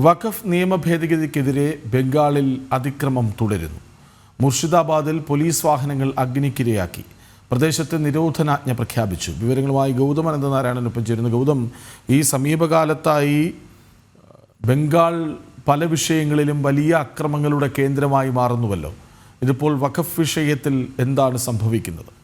വഖഫ് നിയമ ഭേദഗതിക്കെതിരെ ബംഗാളിൽ അതിക്രമം തുടരുന്നു. മുർഷിദാബാദിൽ പോലീസ് വാഹനങ്ങൾ അഗ്നിക്കിരയാക്കി. പ്രദേശത്ത് നിരോധനാജ്ഞ പ്രഖ്യാപിച്ചു. വിവരങ്ങളുമായി ഗൗതം അനന്തനാരായണനൊപ്പം ചേരുന്നു. ഗൗതം ഈ സമീപകാലത്തായി ബംഗാൾ പല വിഷയങ്ങളിലും വലിയ അക്രമങ്ങളുടെ കേന്ദ്രമായി മാറുന്നുവല്ലോ. ഇതിപ്പോൾ വഖഫ് വിഷയത്തിൽ എന്താണ് സംഭവിക്കുന്നത്?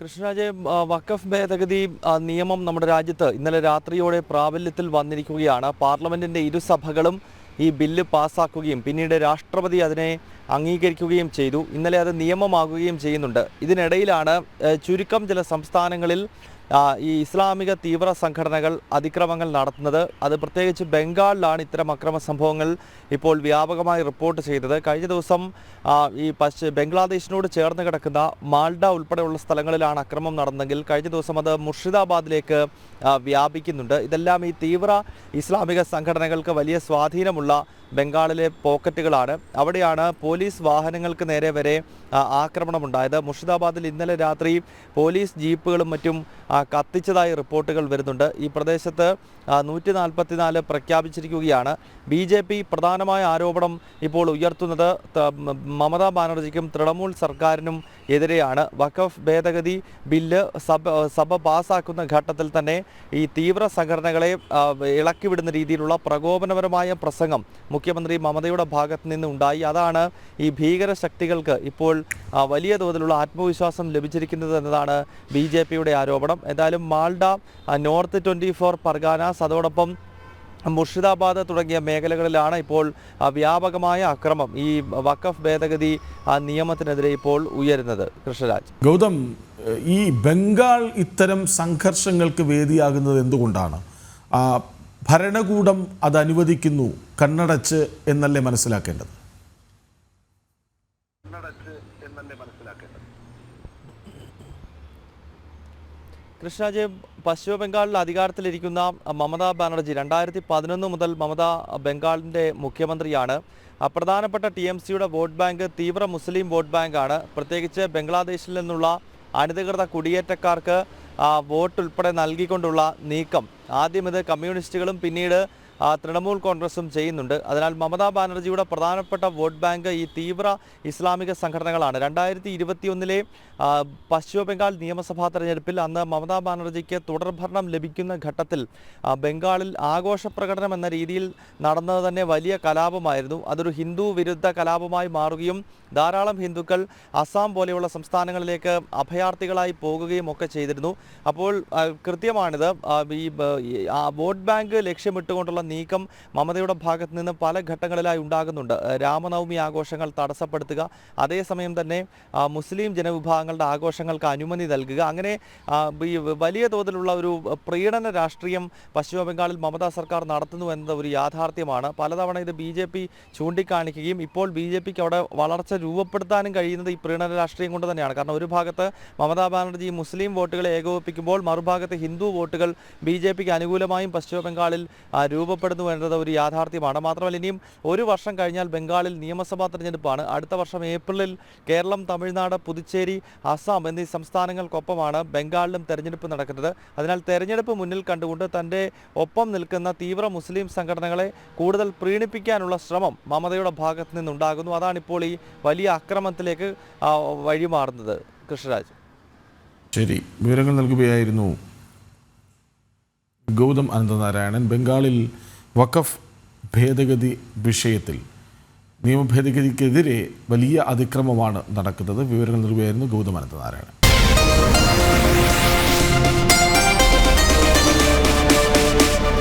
കൃഷ്ണരാജെ വഖഫ് ഭേദഗതി നിയമം നമ്മുടെ രാജ്യത്ത് ഇന്നലെ രാത്രിയോടെ പ്രാബല്യത്തിൽ വന്നിരിക്കുകയാണ്. പാർലമെന്റിന്റെ ഇരുസഭകളും ഈ ബില്ല് പാസ്സാക്കുകയും പിന്നീട് രാഷ്ട്രപതി അതിനെ അംഗീകരിക്കുകയും ചെയ്തു. ഇന്നലെ അത് നിയമമാകുകയും ചെയ്യുന്നുണ്ട്. ഇതിനിടയിലാണ് ചുരുക്കം ചില സംസ്ഥാനങ്ങളിൽ ഈ ഇസ്ലാമിക തീവ്ര സംഘടനകൾ അതിക്രമങ്ങൾ നടത്തുന്നത്. അത് പ്രത്യേകിച്ച് ബംഗാളിലാണ് ഇത്തരം അക്രമ സംഭവങ്ങൾ ഇപ്പോൾ വ്യാപകമായി റിപ്പോർട്ട് ചെയ്തത്. കഴിഞ്ഞ ദിവസം ഈ പശ്ചി ബംഗ്ലാദേശിനോട് ചേർന്ന് കിടക്കുന്ന മാൾഡ ഉൾപ്പെടെയുള്ള സ്ഥലങ്ങളിലാണ് അക്രമം നടന്നെങ്കിൽ കഴിഞ്ഞ ദിവസം അത് മുർഷിദാബാദിലേക്ക് വ്യാപിക്കുന്നുണ്ട്. ഇതെല്ലാം ഈ തീവ്ര ഇസ്ലാമിക സംഘടനകൾക്ക് വലിയ സ്വാധീനമുള്ള ബംഗാളിലെ പോക്കറ്റുകളാണ്. അവിടെയാണ് പോലീസ് വാഹനങ്ങൾക്ക് നേരെ വരെ ആക്രമണം ആക്രമണമുണ്ടായത്. മുർഷിദാബാദിൽ ഇന്നലെ രാത്രി പോലീസ് ജീപ്പുകളും മറ്റും കത്തിച്ചതായി റിപ്പോർട്ടുകൾ വരുന്നുണ്ട്. ഈ പ്രദേശത്ത് നൂറ്റി നാൽപ്പത്തിനാല് പ്രഖ്യാപിച്ചിരിക്കുകയാണ്. ബി ജെ പി പ്രധാനമായ ആരോപണം ഇപ്പോൾ ഉയർത്തുന്നത് മമതാ ബാനർജിക്കും തൃണമൂൽ സർക്കാരിനും എതിരെയാണ്. വഖഫ് ഭേദഗതി ബില്ല് സഭ സഭ പാസ്സാക്കുന്ന ഘട്ടത്തിൽ തന്നെ ഈ തീവ്ര സംഘടനകളെ ഇളക്കിവിടുന്ന രീതിയിലുള്ള പ്രകോപനപരമായ പ്രസംഗം മുഖ്യമന്ത്രി മമതയുടെ ഭാഗത്ത് നിന്ന് ഉണ്ടായി അതാണ് ഈ ഭീകര ശക്തികൾക്ക് ഇപ്പോൾ വലിയ തോതിലുള്ള ആത്മവിശ്വാസം ലഭിച്ചിരിക്കുന്നത് എന്നതാണ് ബി ജെ പിയുടെ ആരോപണം. എന്തായാലും Malda north twenty four Parganas അതോടൊപ്പം മുർഷിദാബാദ് തുടങ്ങിയ മേഖലകളിലാണ് ഇപ്പോൾ വ്യാപകമായ അക്രമം ഈ വഖഫ് ഭേദഗതി നിയമത്തിനെതിരെ ഇപ്പോൾ ഉയരുന്നത്. കൃഷ്ണരാജ്. ഗൗതം ഈ ബംഗാൾ ഇത്തരം സംഘർഷങ്ങൾക്ക് വേദിയാകുന്നത് എന്തുകൊണ്ടാണ്? ഭരണകൂടം അത് അനുവദിക്കുന്നു കണ്ണടച്ച് എന്നല്ലേ മനസ്സിലാക്കേണ്ടത്? കൃഷ്ണജെ പശ്ചിമ ബംഗാളിൽ അധികാരത്തിലിരിക്കുന്ന മമതാ ബാനർജി രണ്ടായിരത്തി പതിനൊന്ന് മുതൽ മമതാ ബംഗാളിന്റെ മുഖ്യമന്ത്രിയാണ്. പ്രധാനപ്പെട്ട ടി എം സിയുടെ വോട്ട് ബാങ്ക് തീവ്ര മുസ്ലിം വോട്ട് ബാങ്കാണ്. പ്രത്യേകിച്ച് ബംഗ്ലാദേശിൽ നിന്നുള്ള അനധികൃത കുടിയേറ്റക്കാർക്ക് വോട്ട് ഉൾപ്പെടെ നൽകിക്കൊണ്ടുള്ള നീക്കം. ആദ്യം ഇത് കമ്മ്യൂണിസ്റ്റുകളും പിന്നീട് തൃണമൂൽ കോൺഗ്രസും ചെയ്യുന്നുണ്ട്. അതിനാൽ മമതാ ബാനർജിയുടെ പ്രധാനപ്പെട്ട വോട്ട് ബാങ്ക് ഈ തീവ്ര ഇസ്ലാമിക സംഘടനകളാണ്. രണ്ടായിരത്തി ഇരുപത്തിയൊന്നിലെ പശ്ചിമ ബംഗാൾ നിയമസഭാ തെരഞ്ഞെടുപ്പിൽ അന്ന് മമതാ ബാനർജിക്ക് തുടർഭരണം ലഭിക്കുന്ന ഘട്ടത്തിൽ ബംഗാളിൽ ആഘോഷ പ്രകടനം എന്ന രീതിയിൽ നടന്നത് തന്നെ വലിയ കലാപമായിരുന്നു. അതൊരു ഹിന്ദു വിരുദ്ധ കലാപമായി മാറുകയും ധാരാളം ഹിന്ദുക്കൾ അസാം പോലെയുള്ള സംസ്ഥാനങ്ങളിലേക്ക് അഭയാർത്ഥികളായി പോകുകയും ഒക്കെ ചെയ്തിരുന്നു. അപ്പോൾ കൃത്യമാണിത്. ഈ, ആ വോട്ട് ബാങ്ക് ലക്ഷ്യമിട്ടുകൊണ്ടുള്ള നീക്കം മമതയുടെ ഭാഗത്ത് നിന്ന് പല ഘട്ടങ്ങളിലായി ഉണ്ടാകുന്നുണ്ട്. രാമനവമി ആഘോഷങ്ങൾ തടസ്സപ്പെടുത്തുക അതേസമയം തന്നെ മുസ്ലിം ജനവിഭാഗങ്ങളുടെ ആഘോഷങ്ങൾക്ക് അനുമതി നൽകുക. അങ്ങനെ ഈ വലിയ തോതിലുള്ള ഒരു പ്രീണന രാഷ്ട്രീയം പശ്ചിമ ബംഗാളിൽ മമതാ സർക്കാർ നടത്തുന്നു എന്നത് ഒരു യാഥാർത്ഥ്യമാണ്. പലതവണ ഇത് ബി ജെ പി ചൂണ്ടിക്കാണിക്കുകയും ഇപ്പോൾ ബി ജെ പിക്ക് അവിടെ വളർച്ച രൂപപ്പെടുത്താനും കഴിയുന്നത് ഈ പ്രീണന രാഷ്ട്രീയം കൊണ്ട് തന്നെയാണ്. കാരണം ഒരു ഭാഗത്ത് മമതാ ബാനർജി മുസ്ലിം വോട്ടുകളെ ഏകോപിപ്പിക്കുമ്പോൾ മറുഭാഗത്ത് ഹിന്ദു വോട്ടുകൾ ബി ജെ പിക്ക് അനുകൂലമായും പശ്ചിമ ബംഗാളിൽ രൂപപ്പെടുന്നു എന്നത് ഒരു യാഥാർത്ഥ്യമാണ്. മാത്രമല്ല ഇനിയും ഒരു വർഷം കഴിഞ്ഞാൽ ബംഗാളിൽ നിയമസഭാ തെരഞ്ഞെടുപ്പാണ്. അടുത്ത വർഷം ഏപ്രിലിൽ കേരളം തമിഴ്നാട് പുതുച്ചേരി അസം എന്നീ സംസ്ഥാനങ്ങൾക്കൊപ്പമാണ് ബംഗാളിലും തെരഞ്ഞെടുപ്പ് നടക്കുന്നത്. അതിനാൽ തെരഞ്ഞെടുപ്പ് മുന്നിൽ കണ്ടുകൊണ്ട് തന്റെ ഒപ്പം നിൽക്കുന്ന തീവ്ര മുസ്ലിം സംഘടനകളെ കൂടുതൽ പ്രീണിപ്പിക്കാനുള്ള ശ്രമം മമതയുടെ ഭാഗത്ത് നിന്നുണ്ടാകുന്നു. അതാണിപ്പോൾ ഈ വലിയ അക്രമത്തിലേക്ക് വഴിമാറുന്നത്. കൃഷ്ണരാജ്. ശരി വിവരങ്ങൾ നൽകുകയായിരുന്നു ഗൗതം അനന്തനാരായണൻ ബംഗാളിൽ വഖഫ് ഭേദഗതി വിഷയത്തിൽ നിയമഭേദഗതിക്കെതിരെ വലിയ അതിക്രമമാണ് നടക്കുന്നത്. വിവരങ്ങൾ നൽകുകയായിരുന്നു ഗൗതം അനന്തനാരായണൻ.